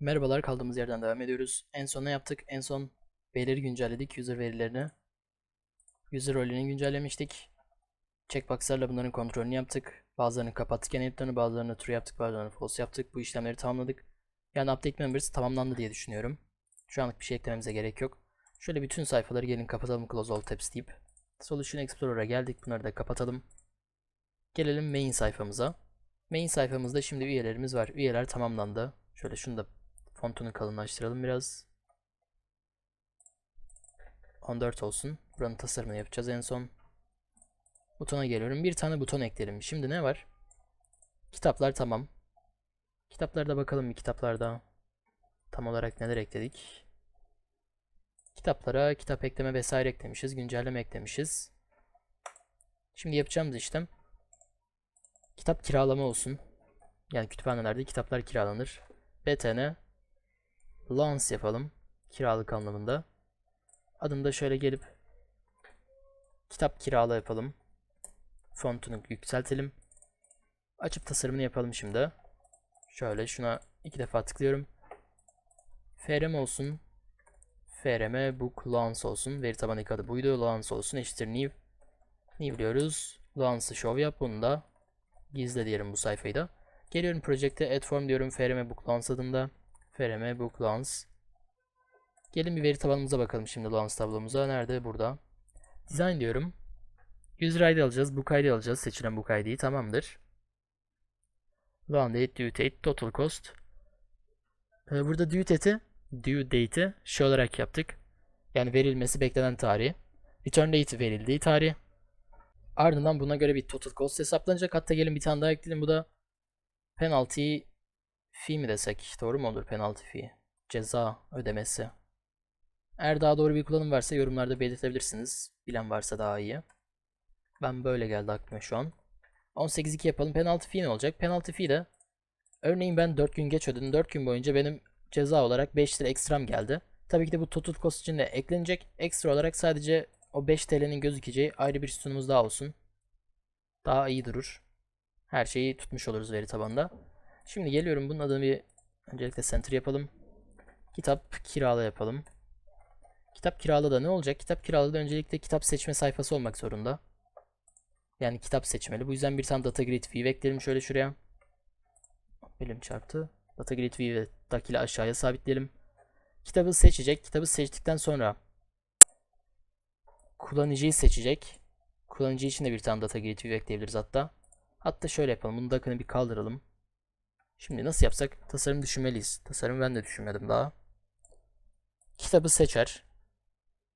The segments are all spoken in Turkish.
Merhabalar kaldığımız yerden devam ediyoruz. En son ne yaptık? En son verileri güncelledik. User verilerini. User rolünü güncellemiştik. Checkbox'larla bunların kontrolünü yaptık. Bazılarını kapattık yanıtlarını, bazılarını true yaptık, bazılarını false yaptık. Bu işlemleri tamamladık. Yani update members tamamlandı diye düşünüyorum. Şu anlık bir şey eklememize gerek yok. Şöyle bütün sayfaları gelin kapatalım close all tabs deyip. Solution Explorer'a geldik. Bunları da kapatalım. Gelelim main sayfamıza. Main sayfamızda şimdi üyelerimiz var. Üyeler tamamlandı. Şöyle şunu da fontunu kalınlaştıralım biraz. 14 olsun. Buranın tasarımını yapacağız en son. Butona geliyorum. Bir tane buton ekleyelim. Şimdi ne var? Kitaplar tamam. Kitaplarda bakalım kitaplarda tam olarak neler ekledik. Kitaplara kitap ekleme vesaire eklemişiz. Güncelleme eklemişiz. Şimdi yapacağımız işlem kitap kiralama olsun. Yani kütüphanelerde kitaplar kiralanır. btn lance yapalım. Kiralık anlamında. Adında şöyle gelip kitap kirala yapalım. Fontunu yükseltelim. Açıp tasarımını yapalım şimdi. Şöyle şuna iki defa tıklıyorum. frm olsun. frm book lance olsun. Veri tabanı ilk adı buydu. Lance olsun. Eşittir new. New diyoruz. Lance'ı show yap. Bunu da gizle diyelim bu sayfayı da. Geliyorum projekte add form diyorum. frm book lance adında. Frm book lance. Gelin bir veri tabanımıza bakalım şimdi Lance tablomuza. Nerede? Burada. Design diyorum. User ID alacağız. Book ID alacağız. Seçilen book ID'yi tamamdır. Loan date, due date, total cost. Ee, burada due date'i due date'i şey olarak yaptık. Yani verilmesi beklenen tarih. Return date verildiği tarih. Ardından buna göre bir total cost hesaplanacak. Hatta gelin bir tane daha ekleyelim. Bu da penalty fee mi desek? Doğru mu olur penalty fee? Ceza ödemesi. Eğer daha doğru bir kullanım varsa yorumlarda belirtebilirsiniz. Bilen varsa daha iyi. Ben böyle geldi aklıma şu an. 18-2 yapalım. Penalty fee ne olacak? Penalty fee de örneğin ben 4 gün geç ödedim. 4 gün boyunca benim ceza olarak 5 lira ekstram geldi. Tabii ki de bu total cost için de eklenecek. Ekstra olarak sadece o 5 TL'nin gözükeceği ayrı bir sütunumuz daha olsun. Daha iyi durur. Her şeyi tutmuş oluruz veri tabanında. Şimdi geliyorum bunun adını bir öncelikle center yapalım. Kitap kirala yapalım. Kitap kiralada ne olacak? Kitap kiralada öncelikle kitap seçme sayfası olmak zorunda. Yani kitap seçmeli. Bu yüzden bir tane data grid view ekleyelim şöyle şuraya. Elim çarptı. Data grid view dakile aşağıya sabitleyelim. Kitabı seçecek. Kitabı seçtikten sonra kullanıcıyı seçecek. Kullanıcı için de bir tane data grid view ekleyebiliriz hatta. Hatta şöyle yapalım. Bunu dakını bir kaldıralım. Şimdi nasıl yapsak? Tasarım düşünmeliyiz. Tasarım ben de düşünmedim daha. Kitabı seçer.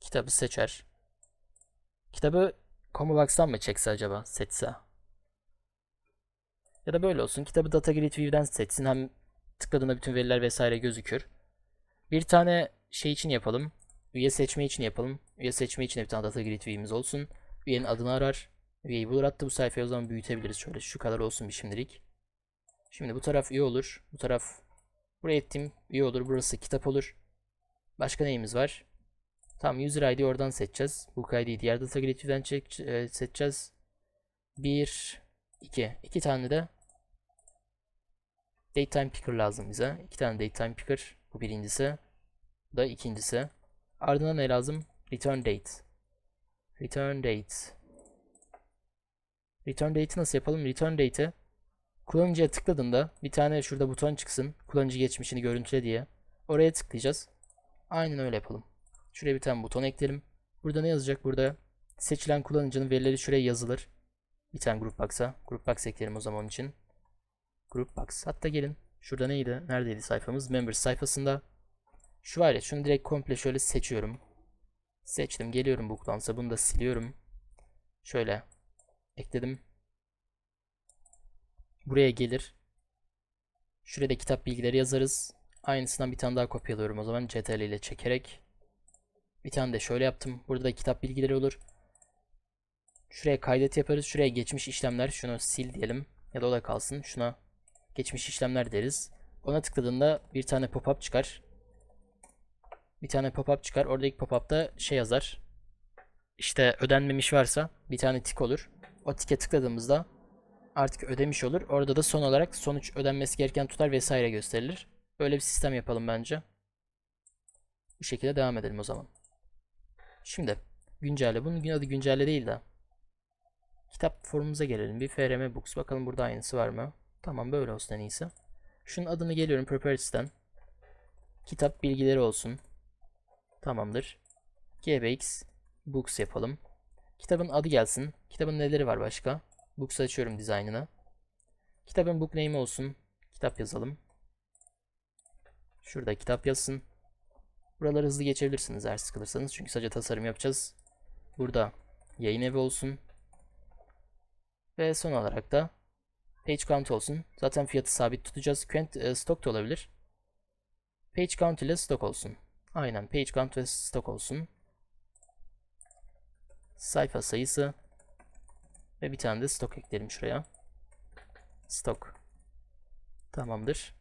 Kitabı seçer. Kitabı Comobox'tan mı çekse acaba? Seçse. Ya da böyle olsun. Kitabı Data Grid View'den seçsin. Hem tıkladığında bütün veriler vesaire gözükür. Bir tane şey için yapalım. Üye seçme için yapalım. Üye seçme için bir tane Data Grid View'imiz olsun. Üyenin adını arar. Üyeyi bulur. Hatta bu sayfayı o zaman büyütebiliriz. Şöyle şu kadar olsun bir şimdilik. Şimdi bu taraf üye olur. Bu taraf buraya ettiğim üye olur. Burası kitap olur. Başka neyimiz var? Tamam user ID oradan seçeceğiz. Book ID'yi diğer data grid'den e, seçeceğiz. 1 2 2 tane de datetime picker lazım bize. 2 tane datetime picker bu birincisi. Bu da ikincisi. Ardından ne lazım? Return date. Return date. Return date'i nasıl yapalım? Return date'i kullanıcıya tıkladığında bir tane şurada buton çıksın. Kullanıcı geçmişini görüntüle diye. Oraya tıklayacağız. Aynen öyle yapalım. Şuraya bir tane buton ekleyelim. Burada ne yazacak? Burada seçilen kullanıcının verileri şuraya yazılır. Bir tane group box'a. Group box ekleyelim o zaman için. Group box. Hatta gelin. Şurada neydi? Neredeydi sayfamız? Members sayfasında. Şu var ya şunu direkt komple şöyle seçiyorum. Seçtim. Geliyorum bu kullansa. Bunu da siliyorum. Şöyle ekledim. Buraya gelir. Şuraya da kitap bilgileri yazarız. Aynısından bir tane daha kopyalıyorum o zaman CTRL ile çekerek. Bir tane de şöyle yaptım. Burada da kitap bilgileri olur. Şuraya kaydet yaparız. Şuraya geçmiş işlemler. Şunu sil diyelim. Ya da o da kalsın. Şuna geçmiş işlemler deriz. Ona tıkladığında bir tane pop-up çıkar. Bir tane pop-up çıkar. Oradaki pop-up'ta şey yazar. İşte ödenmemiş varsa bir tane tik olur. O tike tıkladığımızda artık ödemiş olur. Orada da son olarak sonuç ödenmesi gereken tutar vesaire gösterilir. Böyle bir sistem yapalım bence. Bu şekilde devam edelim o zaman. Şimdi güncelle. Bunun adı güncelle değil de. Kitap forumumuza gelelim. Bir FRM Books. Bakalım burada aynısı var mı? Tamam böyle olsun en iyisi. Şunun adını geliyorum Properties'ten. Kitap bilgileri olsun. Tamamdır. GBX Books yapalım. Kitabın adı gelsin. Kitabın neleri var başka? Books açıyorum dizaynını. Kitabın book name olsun. Kitap yazalım. Şurada kitap yazsın. Buraları hızlı geçebilirsiniz eğer sıkılırsanız. Çünkü sadece tasarım yapacağız. Burada yayın evi olsun. Ve son olarak da page count olsun. Zaten fiyatı sabit tutacağız. Quant, e, stock da olabilir. Page count ile stock olsun. Aynen page count ve stock olsun. Sayfa sayısı ve bir tane de stock ekleyelim şuraya. Stock. Tamamdır.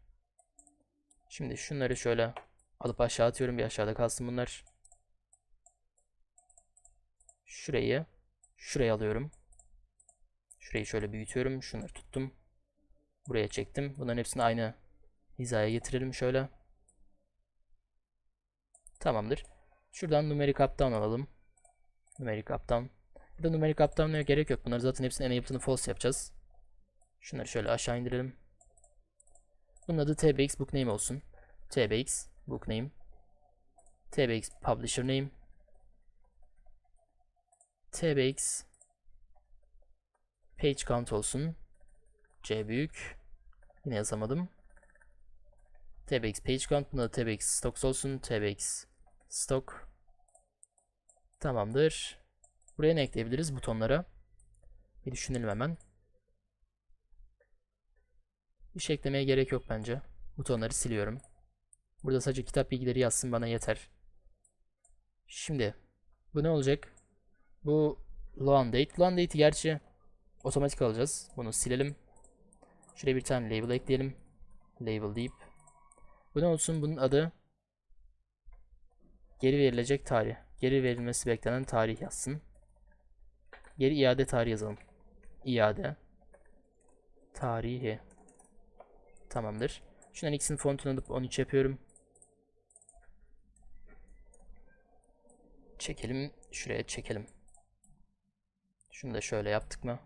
Şimdi şunları şöyle alıp aşağı atıyorum. Bir aşağıda kalsın bunlar. Şurayı şuraya alıyorum. Şurayı şöyle büyütüyorum. Şunları tuttum. Buraya çektim. Bunların hepsini aynı hizaya getirelim şöyle. Tamamdır. Şuradan numeric up down alalım. Numeric up down. Ya da numeric up down'a gerek yok. Bunları zaten hepsini enabled'ını false yapacağız. Şunları şöyle aşağı indirelim. Bunun adı tbx book name olsun. tbx book name. tbx publisher name. tbx page count olsun. c büyük. Yine yazamadım. tbx page count. Buna tbx stocks olsun. tbx stock. Tamamdır. Buraya ne ekleyebiliriz butonlara? Bir düşünelim hemen. Bir şey eklemeye gerek yok bence. Butonları siliyorum. Burada sadece kitap bilgileri yazsın bana yeter. Şimdi bu ne olacak? Bu loan date. Loan date'i gerçi otomatik alacağız. Bunu silelim. Şuraya bir tane label ekleyelim. Label deyip. Bu ne olsun? Bunun adı geri verilecek tarih. Geri verilmesi beklenen tarih yazsın. Geri iade tarihi yazalım. İade tarihi. Tamamdır. Şundan ikisinin fontunu alıp 13 yapıyorum. Çekelim. Şuraya çekelim. Şunu da şöyle yaptık mı?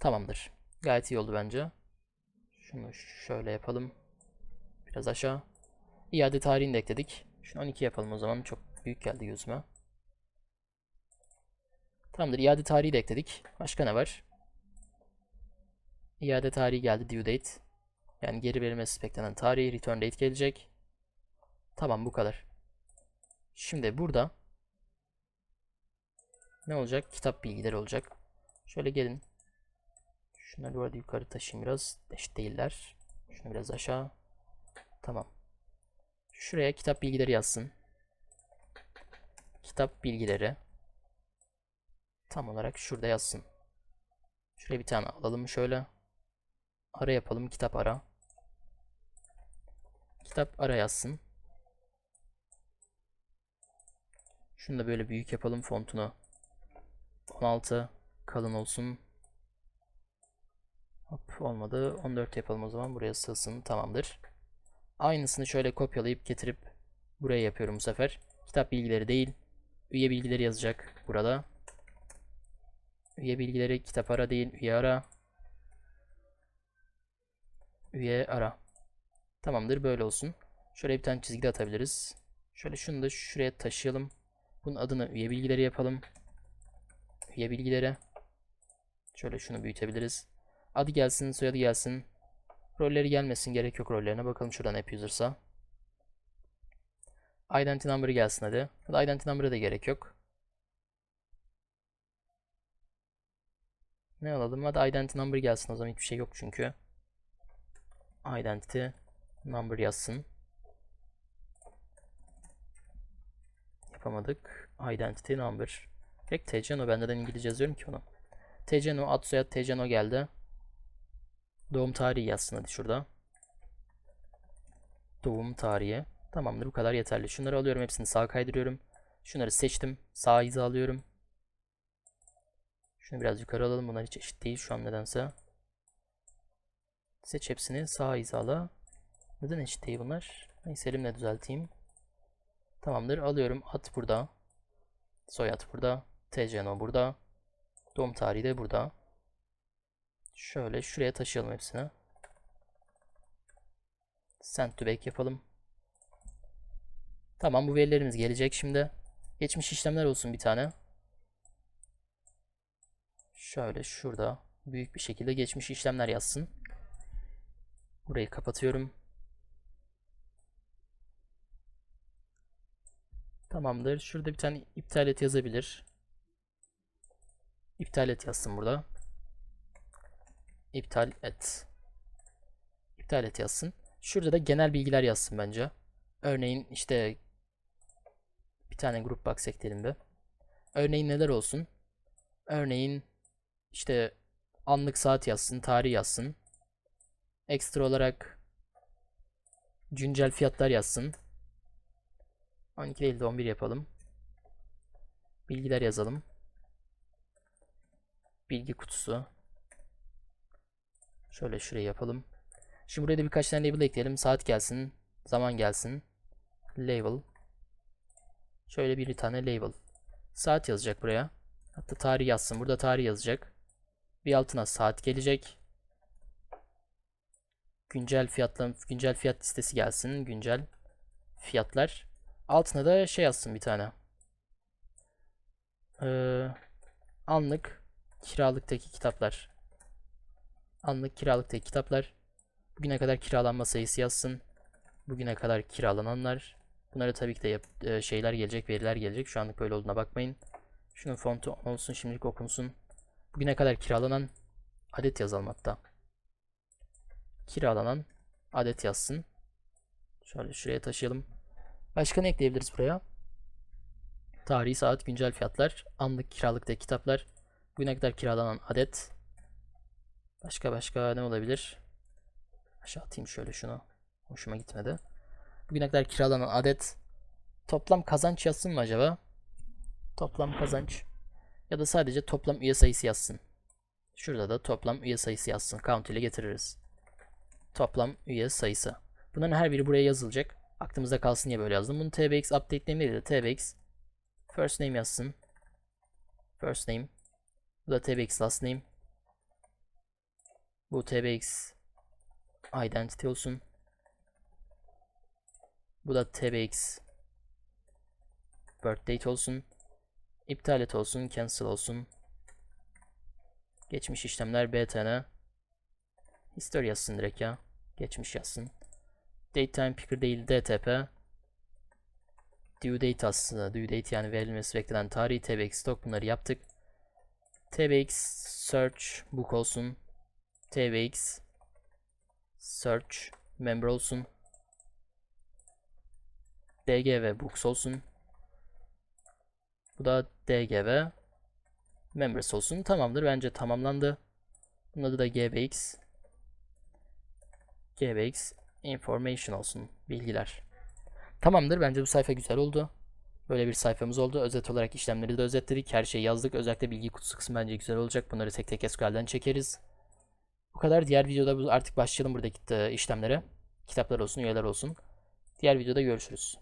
Tamamdır. Gayet iyi oldu bence. Şunu şöyle yapalım. Biraz aşağı. İade tarihini de ekledik. Şunu 12 yapalım o zaman. Çok büyük geldi gözüme. Tamamdır. İade tarihi de ekledik. Başka ne var? İade tarihi geldi. Due date. Yani geri verilmesi beklenen tarihi. Return date gelecek. Tamam bu kadar. Şimdi burada ne olacak? Kitap bilgileri olacak. Şöyle gelin. Şunları bu arada yukarı taşıyayım biraz. Eşit değiller. Şunu biraz aşağı. Tamam. Şuraya kitap bilgileri yazsın. Kitap bilgileri. Tam olarak şurada yazsın. Şuraya bir tane alalım şöyle. Ara yapalım. Kitap ara. Kitap ara yazsın. Şunu da böyle büyük yapalım fontunu. 16 kalın olsun. Hop olmadı. 14 yapalım o zaman. Buraya sığsın. Tamamdır. Aynısını şöyle kopyalayıp getirip buraya yapıyorum bu sefer. Kitap bilgileri değil. Üye bilgileri yazacak burada. Üye bilgileri kitap ara değil. Üye ara. Üye ara. Tamamdır. Böyle olsun. Şöyle bir tane çizgi de atabiliriz. Şöyle şunu da şuraya taşıyalım. Bunun adını üye bilgileri yapalım. Üye bilgileri. Şöyle şunu büyütebiliriz. Adı gelsin, soyadı gelsin. Rolleri gelmesin, gerek yok rollerine. Bakalım şuradan app user'sa. Identity number gelsin hadi. Hadi identity number'a da gerek yok. Ne alalım? Hadi identity number gelsin o zaman hiçbir şey yok çünkü. Identity number yazsın. Yapamadık. Identity number. Direkt TCNO ben neden İngilizce yazıyorum ki onu. TCNO ad soyad TCNO geldi. Doğum tarihi yazsın hadi şurada. Doğum tarihi. Tamamdır bu kadar yeterli. Şunları alıyorum hepsini sağa kaydırıyorum. Şunları seçtim. Sağ hizalıyorum. Şunu biraz yukarı alalım. Bunlar hiç eşit değil şu an nedense. Seç hepsini sağ hizala. Neden eşit değil bunlar? Neyse elimle düzelteyim. Tamamdır. Alıyorum. At burada. Soyad burada. TCNO burada. Doğum tarihi de burada. Şöyle şuraya taşıyalım hepsini. Send to back yapalım. Tamam bu verilerimiz gelecek şimdi. Geçmiş işlemler olsun bir tane. Şöyle şurada büyük bir şekilde geçmiş işlemler yazsın. Burayı kapatıyorum. Tamamdır. Şurada bir tane iptal et yazabilir. İptal et yazsın burada. İptal et. İptal et yazsın. Şurada da genel bilgiler yazsın bence. Örneğin işte bir tane grup box ekleyelim bir. Örneğin neler olsun? Örneğin işte anlık saat yazsın, tarih yazsın. Ekstra olarak güncel fiyatlar yazsın. 12 değil de 11 yapalım. Bilgiler yazalım. Bilgi kutusu. Şöyle şuraya yapalım. Şimdi buraya da birkaç tane label ekleyelim. Saat gelsin. Zaman gelsin. Label. Şöyle bir tane label. Saat yazacak buraya. Hatta tarih yazsın. Burada tarih yazacak. Bir altına saat gelecek. Güncel fiyatla güncel fiyat listesi gelsin. Güncel fiyatlar. Altına da şey yazsın bir tane. Ee, anlık kiralıktaki kitaplar. Anlık kiralıktaki kitaplar. Bugüne kadar kiralanma sayısı yazsın. Bugüne kadar kiralananlar. Bunlara tabii ki de yap- e, şeyler gelecek, veriler gelecek. Şu anlık böyle olduğuna bakmayın. Şunun fontu olsun, şimdilik okunsun. Bugüne kadar kiralanan adet yazalım hatta. Kiralanan adet yazsın. Şöyle şuraya taşıyalım. Başka ne ekleyebiliriz buraya? Tarihi, saat, güncel fiyatlar, anlık kiralıktaki kitaplar, bugüne kadar kiralanan adet. Başka başka ne olabilir? Aşağı atayım şöyle şunu. Hoşuma gitmedi. Bugüne kadar kiralanan adet. Toplam kazanç yazsın mı acaba? Toplam kazanç. Ya da sadece toplam üye sayısı yazsın. Şurada da toplam üye sayısı yazsın. Count ile getiririz. Toplam üye sayısı. Bunların her biri buraya yazılacak. Aklımızda kalsın diye böyle yazdım. Bunu tbx update name değil de tbx first name yazsın. First name. Bu da tbx last name. Bu tbx identity olsun. Bu da tbx birth date olsun. İptal et olsun, cancel olsun. Geçmiş işlemler btn. History yazsın direkt ya. Geçmiş yazsın. Datetime picker değil DTP. Due date aslında. Due date yani verilmesi beklenen tarihi TBX stock bunları yaptık. TBX search book olsun. TBX search member olsun. DGV books olsun. Bu da DGV members olsun. Tamamdır. Bence tamamlandı. Bunun adı da GBX. GBX information olsun. Bilgiler. Tamamdır. Bence bu sayfa güzel oldu. Böyle bir sayfamız oldu. Özet olarak işlemleri de özetledik. Her şeyi yazdık. Özellikle bilgi kutusu kısmı bence güzel olacak. Bunları tek tek SQL'den çekeriz. Bu kadar. Diğer videoda artık başlayalım buradaki e, işlemlere. Kitaplar olsun, üyeler olsun. Diğer videoda görüşürüz.